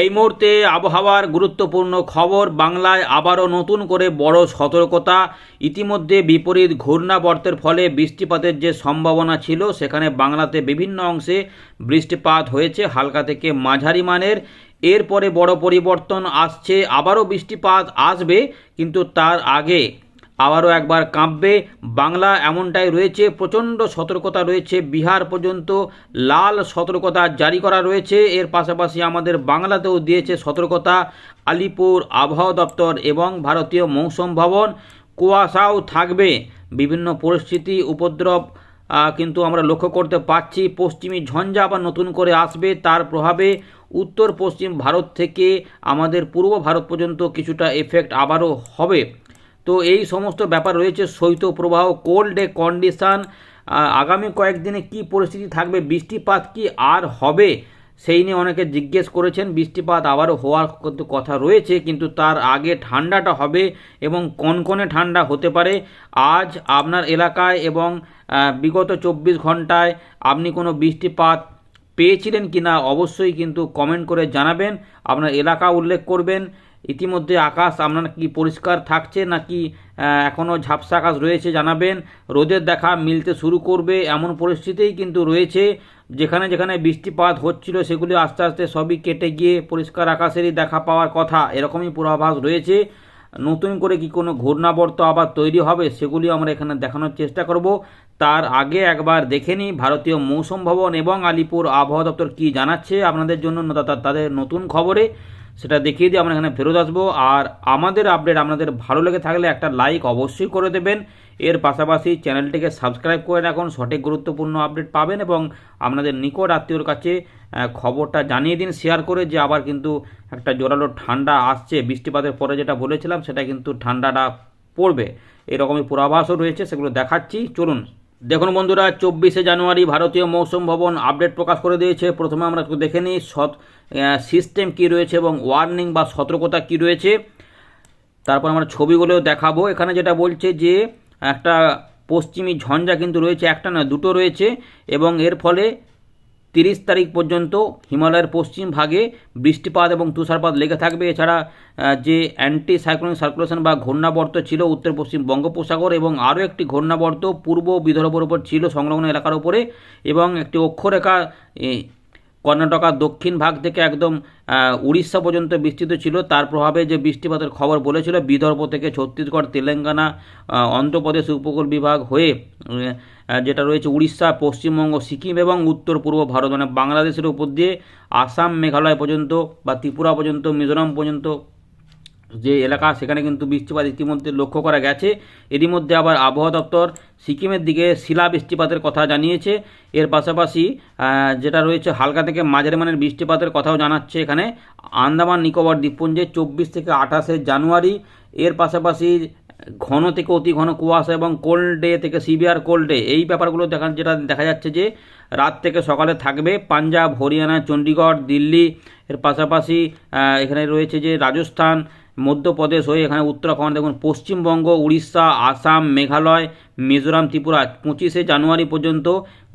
এই মুহূর্তে আবহাওয়ার গুরুত্বপূর্ণ খবর, বাংলায় আবারও নতুন করে বড় সতর্কতা। ইতিমধ্যে বিপরীত ঘূর্ণাবর্তের ফলে বৃষ্টিপাতের যে সম্ভাবনা ছিল, সেখানে বাংলাতে বিভিন্ন অংশে বৃষ্টিপাত হয়েছে, হালকা থেকে মাঝারি মানের। এরপরে বড় পরিবর্তন আসছে, আবারও বৃষ্টিপাত আসবে, কিন্তু তার আগে আবারও একবার কাঁপবে। বাংলা এমনটাই রয়েছে, প্রচণ্ড সতর্কতা রয়েছে। বিহার পর্যন্ত লাল সতর্কতা জারি করা রয়েছে। এর পাশাপাশি আমাদের বাংলাতেও দিয়েছে সতর্কতা। আলিপুর আবহাওয়া দপ্তর এবং ভারতীয় মৌসুম ভবন কুয়াশাও থাকবে। বিভিন্ন পরিস্থিতি, উপদ্রব কিন্তু আমরা লক্ষ্য করতে পারছি পশ্চিমী ঝঞ্ঝা আবার নতুন করে আসবে। তার প্রভাবে উত্তর পশ্চিম ভারত থেকে আমাদের পূর্ব ভারত পর্যন্ত কিছুটা এফেক্ট আবারও হবে। তো এই সমস্ত ব্যাপার রয়েছে শৈত্যপ্রবাহ কোল্ড ডে কন্ডিশান আগামী কয়েকদিনে কি পরিস্থিতি থাকবে, বৃষ্টিপাত কি আর হবে, সেই নিয়ে অনেকে জিজ্ঞেস করেছেন। বৃষ্টিপাত আবারও হওয়ার কিন্তু কথা রয়েছে, কিন্তু তার আগে ঠান্ডাটা হবে এবং কনকনে ঠান্ডা হতে পারে। আজ আপনার এলাকায় এবং বিগত চব্বিশ ঘন্টায় আপনি কোনো বৃষ্টিপাত পেয়েছিলেন কি না অবশ্যই কিন্তু কমেন্ট করে জানাবেন। আপনার এলাকা উল্লেখ করবেন। ইতিমধ্যে আকাশ আপনার কি পরিষ্কার থাকছে নাকি এখনও ঝাপসা আকাশ রয়েছে জানাবেন। রোদের দেখা মিলতে শুরু করবে এমন পরিস্থিতিই কিন্তু রয়েছে। যেখানে যেখানে বৃষ্টিপাত হচ্ছিল সেগুলি আস্তে আস্তে সবই কেটে গিয়ে পরিষ্কার আকাশেরই দেখা পাওয়ার কথা। এরকমই পূর্বাভাস রয়েছে। নতুন করে কি কোনো ঘূর্ণাবর্ত আবার তৈরি হবে সেগুলি আমরা এখানে দেখানোর চেষ্টা করব। তার আগে একবার দেখে নিই ভারতীয় মৌসুম ভবন এবং আলিপুর আবহাওয়া দপ্তর কী জানাচ্ছে আপনাদের জন্য তাদের নতুন খবরে। সেটা দেখিয়ে দিয়ে আমরা এখানে ফেরত আসব। আর আমাদের আপডেট আপনাদের ভালো লেগে থাকলে একটা লাইক অবশ্যই করে দেবেন। এর পাশাপাশি চ্যানেলটিকে সাবস্ক্রাইব করে রাখুন, সঠিক গুরুত্বপূর্ণ আপডেট পাবেন এবং আপনাদের নিকট আত্মীয়র কাছে খবরটা জানিয়ে দিন শেয়ার করে যে আবার কিন্তু একটা জোরালো ঠান্ডা আসছে। বৃষ্টিপাতের পরে যেটা বলেছিলাম, সেটা কিন্তু ঠান্ডাটা পড়বে। এরকমই পূর্বাভাসও রয়েছে, সেগুলো দেখাচ্ছি। চলুন, দেখুন বন্ধুরা, চব্বিশে জানুয়ারি ভারতীয় মৌসুম ভবন আপডেট প্রকাশ করে দিয়েছে। প্রথমে আমরা একটু দেখে নিই, সৎ সিস্টেম কী রয়েছে এবং ওয়ার্নিং বা সতর্কতা কী রয়েছে। তারপর আমরা ছবিগুলোও দেখাবো। এখানে যেটা বলছে যে একটা পশ্চিমী ঝঞ্ঝা কিন্তু রয়েছে, একটা নয়, দুটো রয়েছে এবং এর ফলে তিরিশ তারিখ পর্যন্ত হিমালয়ের পশ্চিম ভাগে বৃষ্টিপাত এবং তুষারপাত লেগে থাকবে। এছাড়া যে অ্যান্টি সাইক্লোনিক সার্কুলেশন বা ঘূর্ণাবর্ত ছিল উত্তর পশ্চিম বঙ্গোপসাগর এবং আরও একটি ঘূর্ণাবর্ত পূর্ব বিদর্ভের উপর ছিল সংলগ্ন এলাকার উপরে এবং একটি অক্ষরেখা কর্ণাটকার দক্ষিণ ভাগ থেকে একদম উড়িষ্যা পর্যন্ত বিস্তৃত ছিল। তার প্রভাবে যে বৃষ্টিপাতের খবর বলেছিল, বিদর্ভ থেকে ছত্তিশগড়, তেলেঙ্গানা অন্ধ্রপ্রদেশ উপকূল বিভাগ হয়ে যেটা রয়েছে উড়িষ্যা, পশ্চিমবঙ্গ, সিকিম এবং উত্তর পূর্ব ভারত মানে বাংলাদেশের উপর দিয়ে আসাম, মেঘালয় পর্যন্ত বা ত্রিপুরা পর্যন্ত, মিজোরাম পর্যন্ত যে এলাকা, সেখানে কিন্তু বৃষ্টিপাত ইতিমধ্যে লক্ষ্য করা গেছে। এরই মধ্যে আবার আবহাওয়া দপ্তর সিকিমের দিকে শিলা বৃষ্টিপাতের কথা জানিয়েছে। এর পাশাপাশি যেটা রয়েছে হালকা থেকে মাঝারি মানের বৃষ্টিপাতের কথাও জানাচ্ছে এখানে আন্দামান, নিকোবর, দ্বীপপুঞ্জে চব্বিশ থেকে আঠাশে জানুয়ারি। এর পাশাপাশি ঘন থেকে অতি ঘন কুয়াশা এবং কোল্ড ডে থেকে সিভিয়ার কোল্ড ডে এই ব্যাপারগুলো দেখা, যেটা দেখা যাচ্ছে যে রাত থেকে সকালে থাকবে পাঞ্জাব, হরিয়ানা চণ্ডীগড় দিল্লি। এর পাশাপাশি এখানে রয়েছে যে রাজস্থান মধ্যপ্রদেশ হয়ে এখানে উত্তরাখণ্ড, দেখুন, পশ্চিমবঙ্গ, উড়িষ্যা, আসাম, মেঘালয়, মিজোরাম, ত্রিপুরা, পঁচিশে জানুয়ারি পর্যন্ত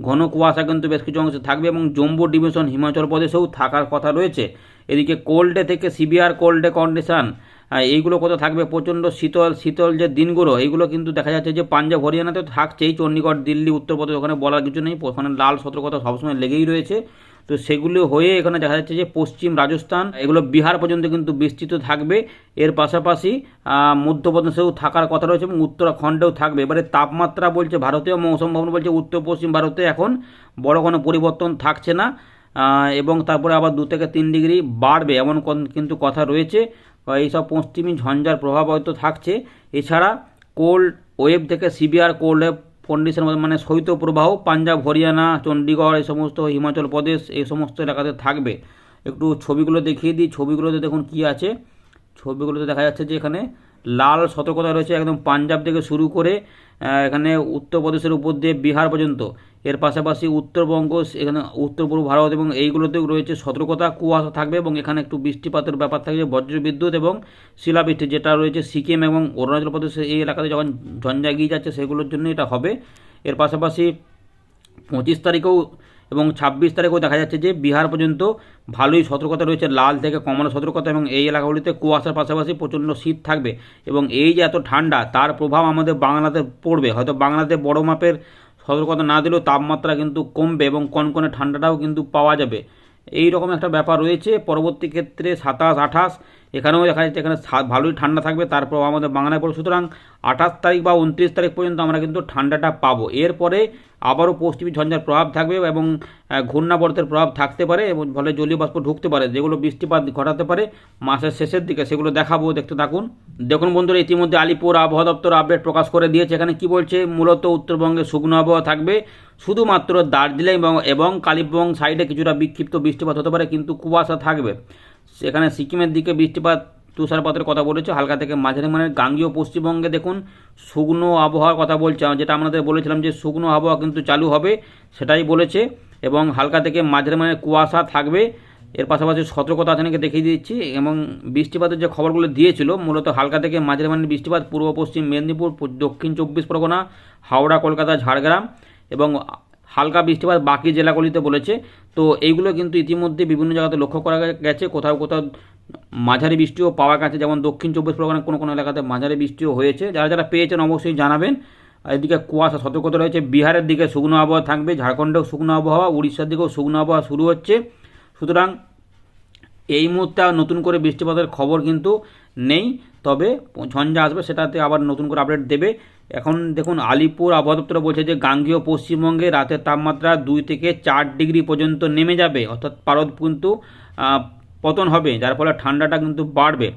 ঘন কুয়াশা কিন্তু বেশ কিছু অংশে থাকবে এবং জম্মু ডিভিশন হিমাচল প্রদেশেও থাকার কথা রয়েছে। এদিকে কোল্ডে থেকে সিভিয়ার কোল্ডে কন্ডিশন। এইগুলো কোথাও থাকবে? প্রচণ্ড শীতল শীতল যে দিনগুলো, এইগুলো কিন্তু দেখা যাচ্ছে যে পাঞ্জাব হরিয়ানাতে থাকছেই। চণ্ডীগড়, দিল্লি, উত্তরপ্রদেশ ওখানে বলার কিছু নেই। ওখানে লাল সতর্কতা সবসময় লেগেই রয়েছে। তো সেগুলো হয়ে এখানে দেখা যাচ্ছে যে পশ্চিম রাজস্থান, এগুলো বিহার পর্যন্ত কিন্তু বিস্তৃত থাকবে। এর পাশাপাশি মধ্যপ্রদেশেও থাকার কথা রয়েছে এবং উত্তরাখণ্ডেও থাকবে। এবারে তাপমাত্রা বলছে ভারতীয় মৌসুম ভবন বলছে উত্তর পশ্চিম ভারতে এখন বড় কোনো পরিবর্তন থাকছে না। এবং তারপরে আবার দু থেকে তিন ডিগ্রি বাড়বে, এমন কিন্তু কথা রয়েছে। এইসব পশ্চিমী ঝঞ্ঝার প্রভাব হয়তো থাকছে। এছাড়া কোল্ড ওয়েভ থেকে সিভিয়ার কোল্ড ওয়েভ কন্ডিশন মানে শৈত্যপ্রবাহ পাঞ্জাব, হরিয়ানা চণ্ডীগড় এই সমস্ত হিমাচল প্রদেশ, এই সমস্ত এলাকাতে থাকবে। একটু ছবিগুলো দেখিয়ে দিই। ছবিগুলোতে দেখুন কি আছে। ছবিগুলোতে দেখা যাচ্ছে যে এখানে লাল সতর্কতা রয়েছে একদম পাঞ্জাব থেকে শুরু করে এখানে উত্তরপ্রদেশের উপর দিয়ে বিহার পর্যন্ত। এর পাশাপাশি উত্তরবঙ্গ, এখানে উত্তর পূর্ব ভারত এবং এইগুলোতেও রয়েছে সতর্কতা, কুয়াশা থাকবে এবং এখানে একটু বৃষ্টিপাতের ব্যাপার থাকবে বজ্রবিদ্যুৎ এবং শিলাবৃষ্টি যেটা রয়েছে সিকিম এবং অরুণাচল প্রদেশের এই এলাকাতে যখন ঝঞ্ঝা গিয়ে যাচ্ছে সেগুলোর জন্য এটা হবে। এর পাশাপাশি পঁচিশ তারিখেও এবং ছাব্বিশ তারিখেও দেখা যাচ্ছে যে বিহার পর্যন্ত ভালোই সতর্কতা রয়েছে, লাল থেকে কমলা সতর্কতা এবং এই এলাকাগুলিতে কুয়াশার পাশাপাশি প্রচণ্ড শীত থাকবে এবং এই যে এত ঠান্ডা তার প্রভাব আমাদের বাংলাতে পড়বে। হয়তো বাংলাতে বড় মাপের সতর্কতা না দিলেও তাপমাত্রা কিন্তু কমবে এবং কনকনে ঠান্ডাটাও কিন্তু পাওয়া যাবে। এই রকম একটা ব্যাপার রয়েছে। পরবর্তী ক্ষেত্রে সাতাশ, আঠাশ, এখানেও দেখা যাচ্ছে এখানে ভালোই ঠান্ডা থাকবে। তারপর আমাদের বাংলায় পড়ে। সুতরাং আঠাশ তারিখ বা উনত্রিশ তারিখ পর্যন্ত আমরা কিন্তু ঠান্ডাটা পাবো। এরপরে আবারও পশ্চিমী ঝঞ্ঝার প্রভাব থাকবে এবং ঘূর্ণাবর্তের প্রভাব থাকতে পারে এবং ফলে জলীয় বাষ্প ঢুকতে পারে, যেগুলো বৃষ্টিপাত ঘটাতে পারে মাসের শেষের দিকে, সেগুলো দেখাবো, দেখতে থাকুন। দেখুন বন্ধুরা, ইতিমধ্যে আলিপুর আবহাওয়া দপ্তর আপডেট প্রকাশ করে দিয়েছে। এখানে কি বলছে? মূলত উত্তরবঙ্গে শুকনো আবহাওয়া থাকবে। শুধুমাত্র দার্জিলিং এবং এবং কালিম্পং সাইডে কিছুটা বিক্ষিপ্ত বৃষ্টিপাত হতে পারে, কিন্তু কুয়াশা থাকবে। সেখানে সিকিমের দিকে বৃষ্টিপাত তুষারপাতের কথা বলেছে, হালকা থেকে মাঝারি মানের। গাঙ্গীয় পশ্চিমবঙ্গে দেখুন, শুকনো আবহাওয়ার কথা বলছে। যেটা আমাদের বলেছিলাম যে শুকনো আবহাওয়া কিন্তু চালু হবে, সেটাই বলেছে। এবং হালকা থেকে মাঝারি মানের কুয়াশা থাকবে। এর পাশাপাশি সতর্কতা আপনাকে দেখিয়ে দিচ্ছি। এবং বৃষ্টিপাতের যে খবরগুলো দিয়েছিল, মূলত হালকা থেকে মাঝারি মানের বৃষ্টিপাত পূর্ব, পশ্চিম মেদিনীপুর দক্ষিণ চব্বিশ পরগনা, হাওড়া, কলকাতা, ঝাড়গ্রাম এবং হালকা বৃষ্টিপাত বাকি জেলাগুলিতে বলেছে। তো এইগুলো কিন্তু ইতিমধ্যে বিভিন্ন জায়গাতে লক্ষ্য করা গেছে। কোথাও কোথাও মাঝারি বৃষ্টিও পাওয়া গেছে, যেমন দক্ষিণ চব্বিশ পরগনার কোনো কোনো এলাকাতে মাঝারি বৃষ্টিও হয়েছে। যারা যারা পেয়েছেন অবশ্যই জানাবেন। এদিকে কুয়াশা সতর্কতা রয়েছে, বিহারের দিকে শুকনো আবহাওয়া থাকবে, ঝাড়খণ্ডেও শুকনো আবহাওয়া, উড়িষ্যার দিকেও শুকনো আবহাওয়া শুরু হচ্ছে। সুতরাং এই মুহূর্তে নতুন করে বৃষ্টিপাতের খবর কিন্তু নেই, তবে ঝঞ্ঝা আসবে সেটাতে আবার নতুন করে আপডেট দেবে। এখন দেখুন, আলিপুর আবহাওয়া দপ্তর বলছে যে গাঙ্গীয় পশ্চিমবঙ্গে রাতের তাপমাত্রা দুই থেকে চার ডিগ্রি পর্যন্ত নেমে যাবে। অর্থাৎ পারদ কিন্তু পতন হবে, যার ফলে ঠান্ডাটা কিন্তু বাড়বে।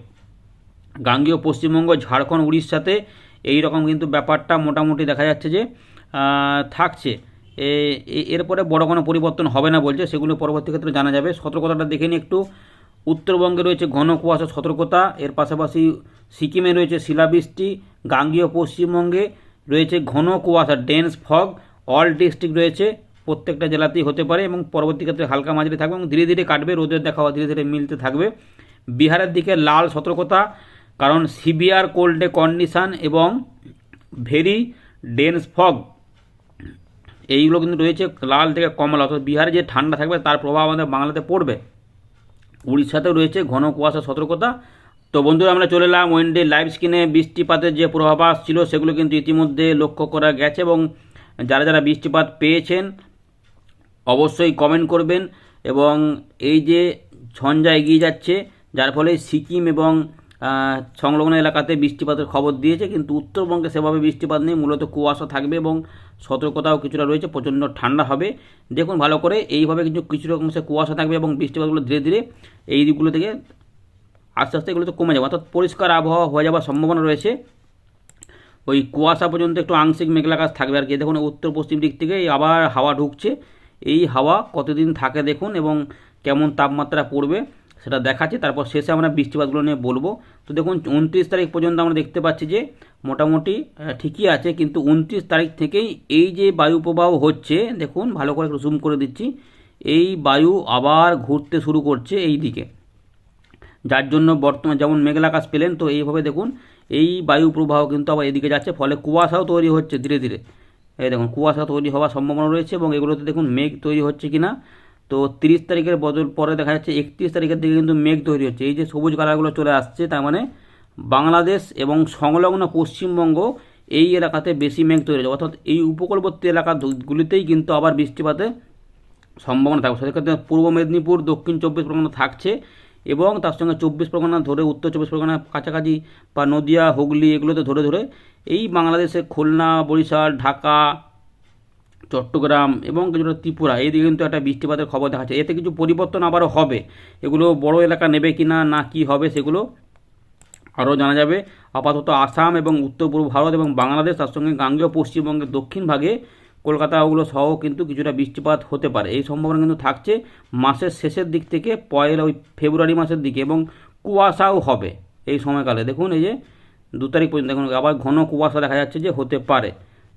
গাঙ্গীয় পশ্চিমবঙ্গ, ঝাড়খণ্ড, উড়িষ্যাতে এই রকম কিন্তু ব্যাপারটা মোটামুটি দেখা যাচ্ছে যে থাকছে। এরপরে বড় কোনো পরিবর্তন হবে না বলছে, সেগুলো পরবর্তী ক্ষেত্রে জানা যাবে। সতর্কতাটা দেখে নিই একটু। উত্তরবঙ্গে রয়েছে ঘন কুয়াশা, সতর্কতা। এর পাশাপাশি সিকিমে রয়েছে শিলাবৃষ্টি। গাঙ্গীয় পশ্চিমবঙ্গে রয়েছে ঘন কুয়াশা ডেন্স ফগ অল ডিস্ট্রিক্ট রয়েছে। প্রত্যেকটা জেলাতেই হতে পারে এবং পরবর্তী ক্ষেত্রে হালকা মাঝারি থাকবে এবং ধীরে ধীরে কাটবে, রোদের দেখা ধীরে ধীরে মিলতে থাকবে। বিহারের দিকে লাল সতর্কতা, কারণ সিভিয়ার কোল্ডে কন্ডিশন এবং ভেরি ডেন্স ফগ, এইগুলো কিন্তু রয়েছে লাল থেকে কমলা। অর্থাৎ বিহারে যে ঠান্ডা থাকবে তার প্রভাব আমাদের বাংলাতে পড়বে। উড়িষ্যাতেও রয়েছে ঘন কুয়াশা সতর্কতা। তো বন্ধুরা, আমরা চলে এলাম ওয়েন্ডে লাইভ স্ক্রিনে। বৃষ্টিপাতের যে পূর্বাভাস ছিল সেগুলো কিন্তু ইতিমধ্যে লক্ষ্য করা গেছে এবং যারা যারা বৃষ্টিপাত পেয়েছেন অবশ্যই কমেন্ট করবেন এবং এই যে ঝঞ্ঝা এগিয়ে যাচ্ছে, যার ফলে সিকিম এবং সংলগ্ন এলাকাতে বৃষ্টিপাতের খবর দিয়েছে, কিন্তু উত্তরবঙ্গে সেভাবে বৃষ্টিপাত নেই, মূলত কুয়াশা থাকবে এবং সতর্কতাও কিছুটা রয়েছে, প্রচণ্ড ঠান্ডা হবে। দেখুন ভালো করে, এইভাবে কিছু কিছু অংশে কুয়াশা থাকবে এবং বৃষ্টিপাতগুলো ধীরে ধীরে এই দিকগুলো থেকে আস্তে আস্তে এগুলো তো কমে যাবে। অর্থাৎ পরিষ্কার আবহাওয়া হয়ে যাওয়ার সম্ভাবনা রয়েছে। ওই কুয়াশা পর্যন্ত একটু আংশিক মেঘলা কাজ থাকবে আর কি। দেখুন উত্তর পশ্চিম দিক থেকে আবার হাওয়া ঢুকছে। এই হাওয়া কতদিন থাকে দেখুন এবং কেমন তাপমাত্রা পড়বে সেটা দেখাচ্ছি। তারপর শেষে আমরা বৃষ্টিপাতগুলো নিয়ে বলব। তো দেখুন, উনত্রিশ তারিখ পর্যন্ত আমরা দেখতে পাচ্ছি যে মোটামুটি ঠিকই আছে, কিন্তু উনত্রিশ তারিখ থেকেই এই যে বায়ু প্রবাহ হচ্ছে, দেখুন, ভালো করে জুম করে দিচ্ছি। এই বায়ু আবার ঘুরতে শুরু করছে এই দিকে। যার জন্য বর্তমান যেমন মেঘলা আকাশ পেলেন, তো এইভাবে দেখুন, এই বায়ু প্রবাহ কিন্তু আবার এদিকে যাচ্ছে, ফলে কুয়াশাও তৈরি হচ্ছে ধীরে ধীরে। এই দেখুন, কুয়াশা তৈরি হওয়ার সম্ভাবনা রয়েছে এবং এগুলোতে দেখুন মেঘ তৈরি হচ্ছে কিনা। তো তিরিশ তারিখের বদল পরে দেখা যাচ্ছে একত্রিশ তারিখের দিকে কিন্তু মেঘ তৈরি হচ্ছে। এই যে সবুজ কালারগুলো চলে আসছে, তার মানে বাংলাদেশ এবং সংলগ্ন পশ্চিমবঙ্গ এই এলাকাতে বেশি মেঘ তৈরি হচ্ছে। অর্থাৎ এই উপকূলবর্তী এলাকাগুলিতেই কিন্তু আবার বৃষ্টিপাতে সম্ভাবনা থাকবে। সেক্ষেত্রে পূর্ব মেদিনীপুর, দক্ষিণ চব্বিশ পরগনা থাকছে এবং তার সঙ্গে চব্বিশ পরগনা ধরে উত্তর চব্বিশ পরগনা কাছাকাছি বা নদিয়া, হুগলি এগুলোতে ধরে ধরে এই বাংলাদেশে খুলনা, বরিশাল, ঢাকা, চট্টগ্রাম এবং কিছুটা ত্রিপুরা এইদিকে কিন্তু একটা বৃষ্টিপাতের খবর দেখা যাচ্ছে এতে কিছু পরিবর্তন আবারও হবে। এগুলো বড় এলাকা নেবে কি না না কী হবে সেগুলো আরও জানা যাবে। আপাতত আসাম এবং উত্তর পূর্ব ভারত এবং বাংলাদেশ, তার সঙ্গে গাঙ্গেয় পশ্চিমবঙ্গের দক্ষিণ ভাগে কলকাতা ওগুলো সহ কিন্তু কিছুটা বৃষ্টিপাত হতে পারে। এই সম্ভাবনা কিন্তু থাকছে মাসের শেষের দিক থেকে, পয়লা ওই ফেব্রুয়ারি মাসের দিকে এবং কুয়াশাও হবে এই সময়কালে। দেখুন এই যে দু তারিখ পর্যন্ত। এখন আবার ঘন কুয়াশা দেখা যাচ্ছে যে হতে পারে।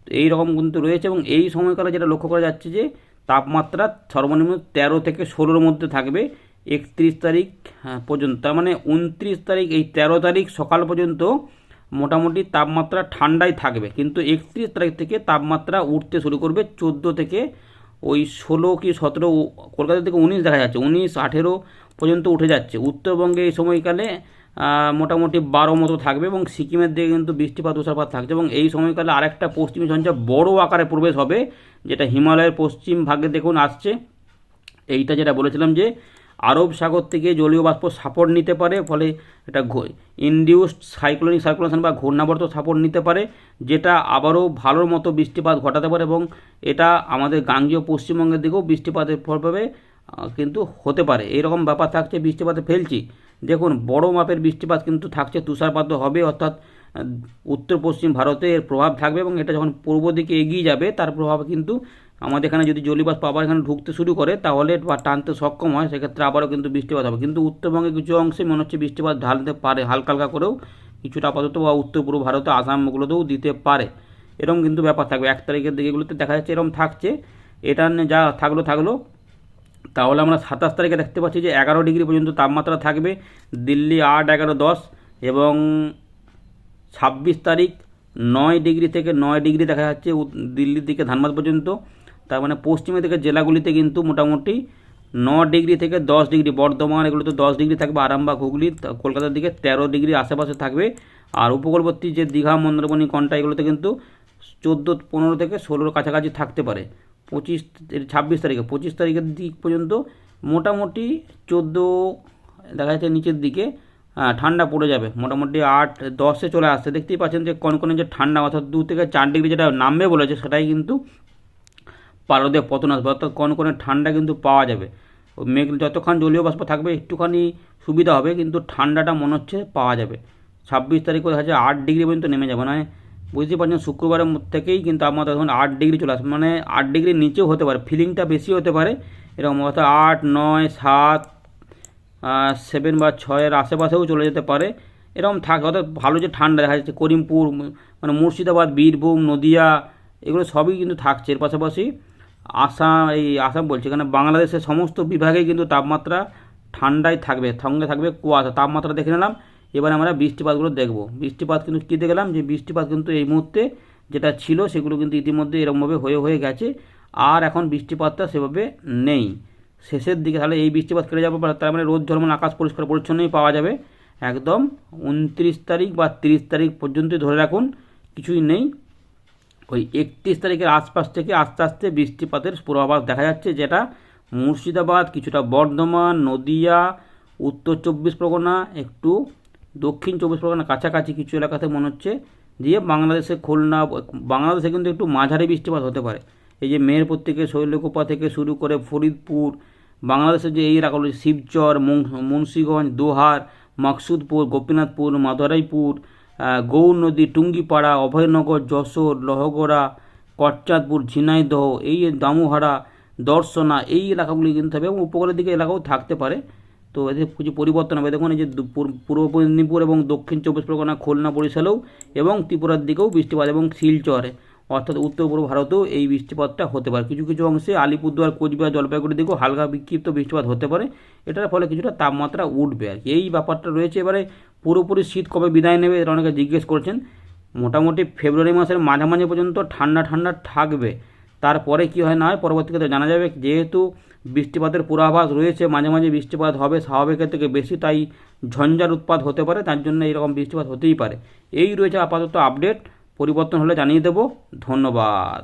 তো এই রকম কিন্তু রয়েছে এবং এই সময়কালে যেটা লক্ষ্য করা যাচ্ছে যে তাপমাত্রা সর্বনিম্ন তেরো থেকে ষোলোর মধ্যে থাকবে একত্রিশ তারিখ হ্যাঁ, পর্যন্ত। তার মানে উনত্রিশ তারিখ এই তেরো তারিখ সকাল পর্যন্ত মোটামুটি তাপমাত্রা ঠান্ডাই থাকবে। কিন্তু একত্রিশ তারিখ থেকে তাপমাত্রা উঠতে শুরু করবে চোদ্দ থেকে ওই ষোলো কি সতেরো কলকাতা থেকে উনিশ দেখা যাচ্ছে উনিশ আঠেরো পর্যন্ত উঠে যাচ্ছে। উত্তরবঙ্গে এই সময়কালে মোটামুটি বারো মতো থাকবে এবং সিকিমের দিকে কিন্তু বৃষ্টিপাত তুষারপাত থাকছে এবং এই সময়কালে আরেকটা পশ্চিমী ঝঞ্ঝা বড় আকারে প্রবেশ হবে, যেটা হিমালয়ের পশ্চিম ভাগে দেখুন আসছে। এইটা যেটা বলেছিলাম যে, আরব সাগর থেকে জলীয় বাষ্প সাপোর্ট নিতে পারে, ফলে এটা ইনডিউসড সাইক্লোনিক সার্কুলেশন বা ঘূর্ণাবর্ত সাপোর্ট নিতে পারে, যেটা আবারও ভালোর মতো বৃষ্টিপাত ঘটাতে পারে এবং এটা আমাদের গাঙ্গীয় পশ্চিমবঙ্গের দিকেও বৃষ্টিপাতের প্রভাবে কিন্তু হতে পারে। এরকম ব্যাপার থাকছে, বৃষ্টিপাতে ফেলছি। দেখুন, বড় মাপের বৃষ্টিপাত কিন্তু থাকছে তুষারপাত হবে, অর্থাৎ উত্তর পশ্চিম ভারতে এর প্রভাব থাকবে এবং এটা যখন পূর্ব দিকে এগিয়ে যাবে, তার প্রভাব কিন্তু আমাদের এখানে যদি জলীয়বাষ্প আবার এখানে ঢুকতে শুরু করে, তাহলে বা টানতে সক্ষম হয়, সেক্ষেত্রে আবারও কিন্তু বৃষ্টিপাত হবে। কিন্তু উত্তরবঙ্গে কিছু অংশে মনে হচ্ছে বৃষ্টিপাত ঢালতে পারে হালকা হালকা করেও কিছুটা আপাতত বা উত্তর পূর্ব ভারতে আসামগুলোতেও দিতে পারে। এরকম কিন্তু ব্যাপার থাকবে। এক তারিখের দিকে এগুলোতে দেখা যাচ্ছে এরকম থাকছে। এটা যা থাকল থাকল। তাহলে আমরা সাতাশ তারিখে দেখতে পাচ্ছি যে এগারো ডিগ্রি পর্যন্ত তাপমাত্রা থাকবে। দিল্লি আট, এগারো, দশ এবং ছাব্বিশ তারিখ নয় ডিগ্রি থেকে নয় ডিগ্রি দেখা যাচ্ছে দিল্লির দিকে ধানবাদ পর্যন্ত। তার মানে পশ্চিমের দিকে জেলাগুলিতে কিন্তু মোটামুটি ন ডিগ্রি থেকে দশ ডিগ্রি, বর্ধমান এগুলোতে দশ ডিগ্রি থাকবে, আরামবাগ, হুগলি, তা- কলকাতার দিকে তেরো ডিগ্রি আশেপাশে থাকবে। আর উপকূলবর্তী যে দীঘা, মন্দারমণি কন্টা এগুলোতে কিন্তু চোদ্দ, পনেরো থেকে ষোলোর কাছাকাছি থাকতে পারে। পঁচিশ ছাব্বিশ তারিখে, পঁচিশ তারিখের দিক পর্যন্ত মোটামুটি চোদ্দ, দেখা যাচ্ছে নিচের দিকে ঠান্ডা পড়ে যাবে। মোটামুটি আট, দশে চলে আসছে। দেখতেই পাচ্ছেন যে কনকনে যে ঠান্ডা, অর্থাৎ দু থেকে চার ডিগ্রি যেটা নামবে বলেছে, সেটাই কিন্তু পারদে পতন আসবে। অর্থাৎ কনকনে ঠান্ডা কিন্তু পাওয়া যাবে। মেঘ যতক্ষণ জলীয় বাষ্প থাকবে, একটুখানি সুবিধা হবে, কিন্তু ঠান্ডাটা মনে হচ্ছে পাওয়া যাবে। ছাব্বিশ তারিখে যাচ্ছে আট ডিগ্রি পর্যন্ত নেমে যাবে। মানে বুঝতে পারছেন, শুক্রবারের থেকেই কিন্তু তাপমাত্রা এখন আট ডিগ্রি চলে আসবে। মানে আট ডিগ্রির নিচেও হতে পারে ফিলিংটা বেশি হতে পারে। এরকম অর্থাৎ আট, নয়, সাত সেভেন বা ছয়ের আশেপাশেও চলে যেতে পারে। এরকম থাকে, অর্থাৎ ভালো যে ঠান্ডা দেখা যাচ্ছে, করিমপুর মানে মুর্শিদাবাদ, বীরভূম, নদিয়া, এগুলো সবই কিন্তু থাকছে। এর পাশাপাশি আসাম, এই আসাম বলছে, এখানে বাংলাদেশের সমস্ত বিভাগে কিন্তু তাপমাত্রা ঠান্ডায় থাকবে, সঙ্গে থাকবে কুয়াশা। তাপমাত্রা দেখে নিলাম এবার আমরা বৃষ্টিপাতগুলো দেখব। বৃষ্টিপাত কিন্তু কী দেখলাম? যে বৃষ্টিপাত কিন্তু এই মুহূর্তে যেটা ছিল সেগুলো কিন্তু ইতিমধ্যে এরকমভাবে হয়ে হয়ে গেছে। আর এখন বৃষ্টিপাতটা সেভাবে নেই। শেষের দিকে তাহলে এই বৃষ্টিপাত কেটে যাবে, তার মানে রোদ, ঝলমল, আকাশ পরিষ্কার পরিচ্ছন্নই পাওয়া যাবে। একদম উনত্রিশ তারিখ বা তিরিশ তারিখ পর্যন্তই ধরে রাখুন, কিছুই নেই। ওই একত্রিশ তারিখের আশপাশ থেকে আস্তে আস্তে বৃষ্টিপাতের পূর্বাভাস দেখা যাচ্ছে, যেটা মুর্শিদাবাদ, কিছুটা বর্ধমান, নদিয়া, উত্তর চব্বিশ পরগনা, একটু দক্ষিণ চব্বিশ পরগনা কাছাকাছি কিছু এলাকাতে মনে হচ্ছে দিয়ে বাংলাদেশে খুলনা, বাংলাদেশে কিন্তু একটু মাঝারি বৃষ্টিপাত হতে পারে। এই যে মেহেরপুর থেকে, শৈলকুপা থেকে শুরু করে ফরিদপুর, বাংলাদেশের যে এই এলাকাগুলো, শিবচর মুন্সীগঞ্জ, দোহার, মাকসুদপুর, গোপীনাথপুর, মাদুরাইপুর গৌর নদী, টুঙ্গিপাড়া, অভয়নগর, যশোর, লহগড়া কচ্চাদপুর ঝিনাইদহ, এই দামুহারা, দর্শনা, এই এলাকাগুলি কিন্তু হবে এবং উপকূলের দিকে এলাকাও থাকতে পারে। তো এদের কিছু পরিবর্তন হবে। দেখুন, এই যে পূর্ব মেদিনীপুর এবং দক্ষিণ চব্বিশ পরগনা, খুলনা বরিশালেও এবং ত্রিপুরার দিকেও বৃষ্টিপাত এবং শিলচরে অর্থাৎ উত্তর পূর্ব ভারতেও এই বৃষ্টিপাতটা হতে পারে। কিছু কিছু অংশে আলিপুরদুয়ার, কোচবিহার, জলপাইগুড়ির দিকেও হালকা বিক্ষিপ্ত বৃষ্টিপাত হতে পারে। এটার ফলে কিছুটা তাপমাত্রা উঠবে আর এই ব্যাপারটা রয়েছে। এবারে পুরোপুরি শীত কবে বিদায় নেবে এটা অনেকে জিজ্ঞেস করছেন। মোটামুটি ফেব্রুয়ারি মাসের মাঝামাঝি পর্যন্ত ঠান্ডা ঠান্ডা থাকবে। তারপরে কি হয় না হয়? পরবর্তীকালে জানা যাবে যেহেতু বৃষ্টিপাতের পূর্বাভাস রয়েছে, মাঝে মাঝে বৃষ্টিপাত হবে, স্বাভাবিকের থেকে বেশি, তাই ঝঞ্ঝার উৎপাদ হতে পারে, তার জন্য এরকম বৃষ্টিপাত হতেই পারে। এই রয়েছে আপাতত আপডেট পরিবর্তন হলে জানিয়ে দেব। ধন্যবাদ।